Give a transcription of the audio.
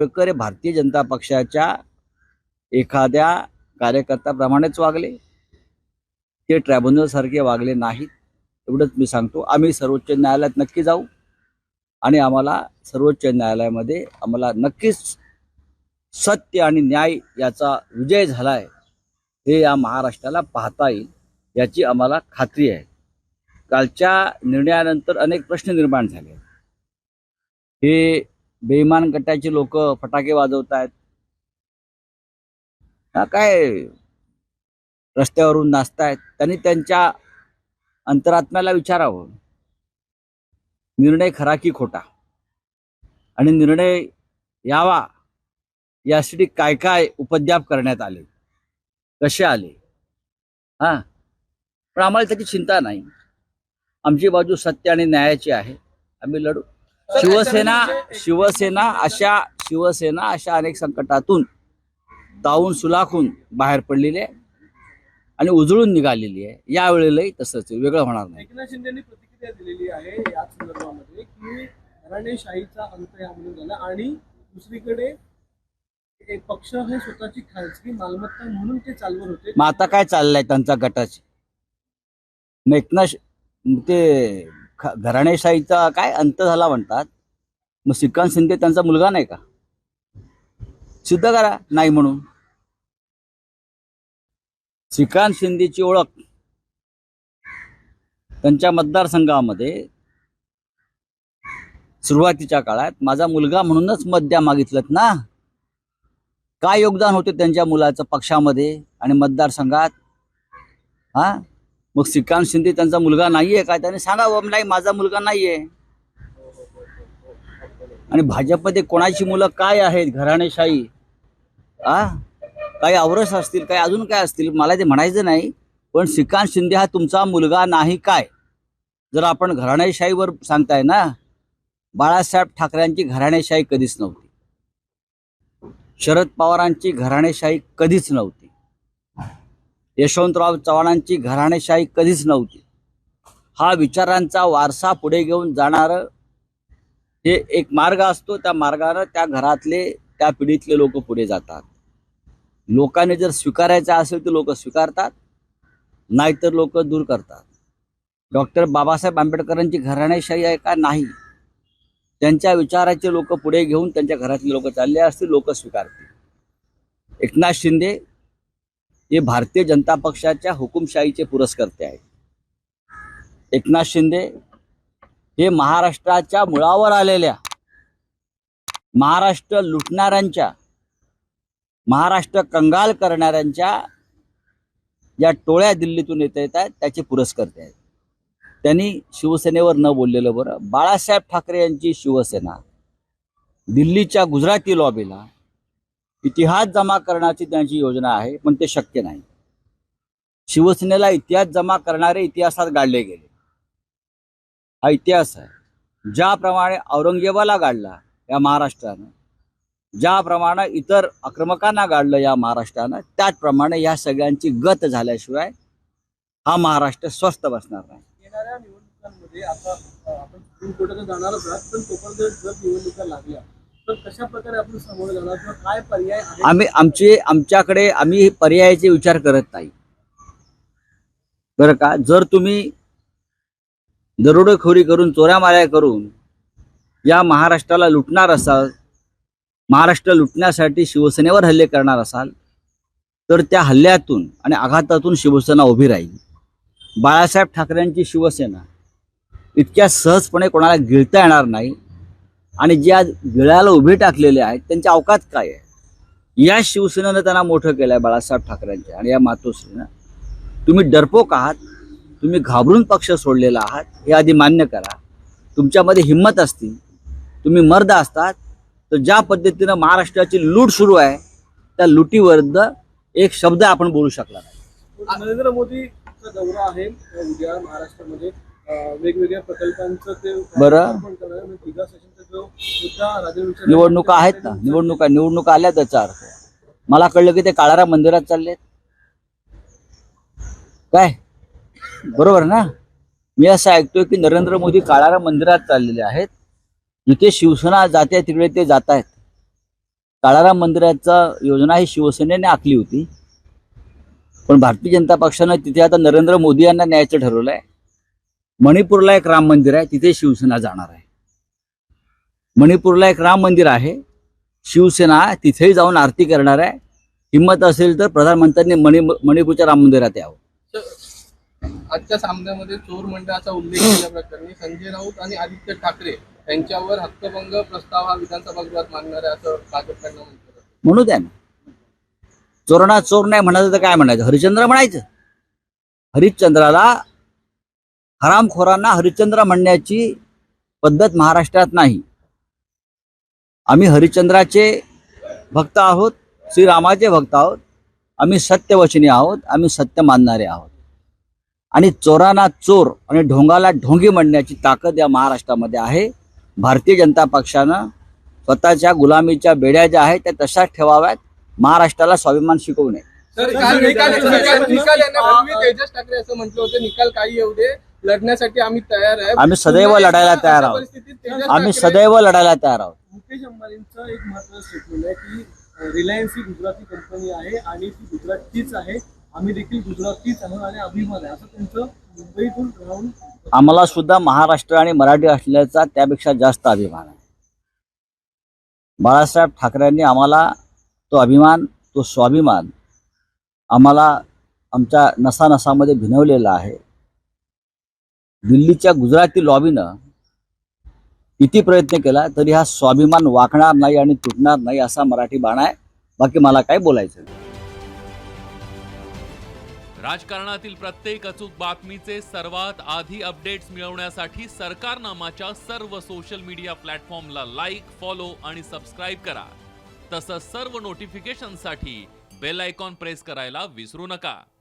प्रकारे हे भारतीय जनता पक्षाच्या एखाद्या कार्यकर्त्याप्रमाणेच वागले. ते ट्रायब्युनलसारखे वागले नाहीत एवढंच मी सांगतो. आम्ही सर्वोच्च न्यायालयात नक्की जाऊ आणि आम्हाला सर्वोच्च न्यायालयामध्ये आम्हाला नक्कीच सत्य आणि न्याय याचा विजय झाला आहे हे या महाराष्ट्राला पाहता येईल याची आम्हाला खात्री आहे. कालच्या निर्णयानंतर अनेक प्रश्न निर्माण झाले हे बेईमान गटाचे लोक फटाके वाजवत आहेत हा काय रस्त्यावरून नाचतायत. त्यांनी त्यांच्या अंतरात्म्याला विचारावं. निर्णय खरा की खोटा? आणि निर्णय यावा. यासाठी काय काय उपद्याप करण्यात आले? कसे आले? हा? पण आम्हाला त्याची चिंता नाही. आमची बाजू सत्य आणि न्यायाची आहे. आम्ही लढू. शिवसेना शिवसेना अशा शिवसेना अशा अनेक संकटातून तावून सुलाखून बाहेर पडलेली आहे आणि उजळून निघालेली आहे. यावेळेलाही तसंच वेगळं होणार नाही. एकनाथ शिंदेनी प्रतिक्रिया दिलेली आहे याच संदर्भामध्ये की घराणेशाहीचा अंत यामध्ये झाला आणि दुसरीकडे एक पक्ष हे स्वतःची खाजगी मालमत्ता म्हणून ते चालवत होते. मग आता काय चाललंय त्यांचा गटाचे? मग एकनाथ ते ख- घराणेशाहीचा काय अंत झाला म्हणतात? मग श्रीकांत शिंदे त्यांचा मुलगा नाही का? सिद्ध करा नाही म्हणून. श्रीकांत शिंदेची ओळख त्यांच्या मतदारसंघामध्ये सुरुवातीच्या काळात माझा मुलगा म्हणूनच मत द्या मागितलं ना? काय योगदान होते त्यांच्या मुलाचं पक्षामध्ये आणि मतदारसंघात? हा? मग श्रीकांत शिंदे त्यांचा मुलगा नाहीये का? त्याने सांगावं नाही माझा मुलगा नाहीये. आणि भाजपमध्ये कोणाची मुलं काय आहेत? घराणेशाही. आ? काही आवरस असतील काही अजून काय असतील? मला ते म्हणायचं नाही पण श्रीकांत शिंदे हा तुमचा मुलगा नाही काय? जर आपण घराणेशाहीवर सांगताय ना बाळासाहेब ठाकरेंची घराणेशाही कधीच नव्हती. शरद पवारांची घराणेशाही कधीच नव्हती. यशवंतराव चव्हाणांची घराणेशाही कधीच नव्हती. हा विचारांचा वारसा पुढे घेऊन जाणारं हे एक मार्ग असतो. त्या मार्गानं त्या घरातले त्या पिढीतले लोक पुढे जातात. लोकांनी जर स्वीकारायचं असेल तर लोक स्वीकारतात नाहीतर लोक दूर करतात. डॉक्टर बाबासाहेब आंबेडकरांची घराणेशाही आहे का? नाही. त्यांच्या विचाराचे लोक पुढे घेऊन त्यांच्या घरातले लोक चालले असतील लोक स्वीकारतील. एकनाथ शिंदे हे भारतीय जनता पक्षाच्या हुकुमशाहीचे पुरस्कर्ते आहेत. एकनाथ शिंदे हे महाराष्ट्राच्या मुळावर आलेल्या महाराष्ट्र लुटणाऱ्यांच्या महाराष्ट्र कंगाल करणाऱ्यांच्या या टोळ्या दिल्लीतून येत येत आहेत त्याचे पुरस्कर्ते आहेत. त्यांनी शिवसेनेवर न बोललेलं बरं. बाळासाहेब ठाकरे यांची शिवसेना दिल्लीच्या गुजराती लॉबीला इतिहास जमा करण्याची त्यांची योजना आहे पण ते शक्य नाही. शिवसेनेला इतिहास जमा करणारे इतिहासात गाडले गेले. हा इतिहास आहे. ज्याप्रमाणे औरंगजेबाला गाडला या महाराष्ट्रानं ज्याप्रमाणे इतर आक्रमकांना गाडलं या महाराष्ट्रानं त्याचप्रमाणे या सगळ्यांची गत झाल्याशिवाय हा महाराष्ट्र स्वस्त बसणार नाही. येणाऱ्या निवडणुकांमध्ये आता आपण सुप्रीम कोर्टात जाणारच आहात पण तोपर्यंत जर निवडणुका लागल्या. आम्ही आमचे आमच्याकडे आम्ही पर्यायाचे विचार करत नाही. बरं का? जर तुम्ही दरोडेखोरी करून चोऱ्या माऱ्या करून या महाराष्ट्राला लुटणार असाल महाराष्ट्र लुटण्यासाठी शिवसेनेवर हल्ले करणार असाल तर त्या हल्ल्यातून आणि आघातातून शिवसेना उभी राहील. बाळासाहेब ठाकरेंची शिवसेना इतक्या सहजपणे कोणाला गिळता येणार नाही. आणि ज्या गिळाला उभे टाकलेले आहेत त्यांचे अवकात काय आहे? या शिवसेनेनं त्यांना मोठं केलं आहे बाळासाहेब ठाकरेंच्या आणि या मातोश्रीनं. तुम्ही डरपोक आहात तुम्ही घाबरून पक्ष सोडलेला आहात हे आधी मान्य करा. तुमच्यामध्ये हिंमत असती तुम्ही मर्द असतात तर ज्या पद्धतीनं महाराष्ट्राची लूट सुरू आहे त्या लुटीविरुद्ध एक शब्द आपण बोलू शकला नाही. नरेंद्र मोदीचा दौरा आहे उद्या महाराष्ट्रामध्ये वेगवेगळ्या प्रकल्पांचं ते बरं. निवडणुका आहेत ना? निवडणुका निवडणुका आल्या त्याचा अर्थ मला कळलं की ते काळाराम मंदिरात चाललेत. काय? बरोबर ना? मी असं ऐकतोय की नरेंद्र मोदी काळाराम मंदिरात चाललेले आहेत. जिथे शिवसेना जाते तिकडे ते जात आहेत. काळाराम मंदिराचा योजना ही शिवसेनेने आखली होती. पण भारतीय जनता पक्षानं तिथे आता नरेंद्र मोदी यांना न्यायचं ठरवलं आहे मणिपूरला एक राम मंदिर आहे तिथे शिवसेना जाणार आहे. मणिपूरला एक राम मंदिर आहे. शिवसेना तिथेही जाऊन आरती करणार आहे. हिंमत असेल तर प्रधानमंत्र्यांनी मणि मणिपूरच्या राम मंदिरात यावं. आजच्या सामन्यामध्ये चोर मंडळाचा उल्लेख केल्याप्रकरणी संजय राऊत आणि आदित्य ठाकरे यांच्यावर हक्कभंग प्रस्ताव हा विधानसभा गृहात मांडणार आहे असं भाजपकडनं. म्हणू द्या ना. चोरणा चोर नाही म्हणायचं तर काय म्हणायचं? हरिश्चंद्र म्हणायचं. हरिश्चंद्राला हरामखोरांना हरिश्चंद्र म्हणण्याची पद्धत महाराष्ट्रात नाही. आम्ही हरिश्चंद्राचे भक्त आहोत श्रीरामाचे भक्त आहोत आम्ही सत्यवचनी आहोत आम्ही सत्य मानणारे आहोत. आणि चोरांना चोर आणि ढोंगाला ढोंगी म्हणण्याची ताकद या महाराष्ट्रामध्ये आहे. भारतीय जनता पक्षानं स्वतःच्या गुलामीच्या बेड्या ज्या आहेत त्या तशाच ठेवाव्यात. महाराष्ट्राला स्वाभिमान शिकवू नये. तेजस ठाकरे असं म्हटलं होतं निकाल काही येऊ दे लढण्यासाठी आम्ही तयार आहे. आम्ही सदैव लढायला तयार आहोत. आम्ही सदैव लढायला तयार आहोत. मुकेश अंबानींचं एक महत्वाचं स्टेटमेंट आहे की रिलायन्स ही गुजराती कंपनी आहे आणि ती गुजरातचीच आहे. आम्ही देखील गुजरातचीच आहोत आणि अभिमान आहे. असं त्यांचं मुंबईतून राहून आम्हाला सुद्धा महाराष्ट्र आणि मराठी असल्याचा त्यापेक्षा जास्त अभिमान आहे. बाळासाहेब ठाकरेंनी आम्हाला तो अभिमान तो स्वाभिमान आम्हाला आमच्या नसानसामध्ये भिनवलेला आहे. दिल्लीच्या गुजराती लॉबीनं किती प्रयत्न केला तरी हा स्वाभिमान वाकणार नाही आणि तुटणार नाही असा मराठी बाणा आहे. बाकी मला काय बोलायचं? राजकारणातील प्रत्येक अचूक बातमीचे सर्वात आधी अपडेट्स मिळवण्यासाठी सरकारनामाच्या सर्व सोशल मीडिया प्लॅटफॉर्मला लाईक फॉलो आणि सबस्क्राईब करा. तसंच सर्व नोटिफिकेशनसाठी बेल आयकॉन प्रेस करायला विसरू नका.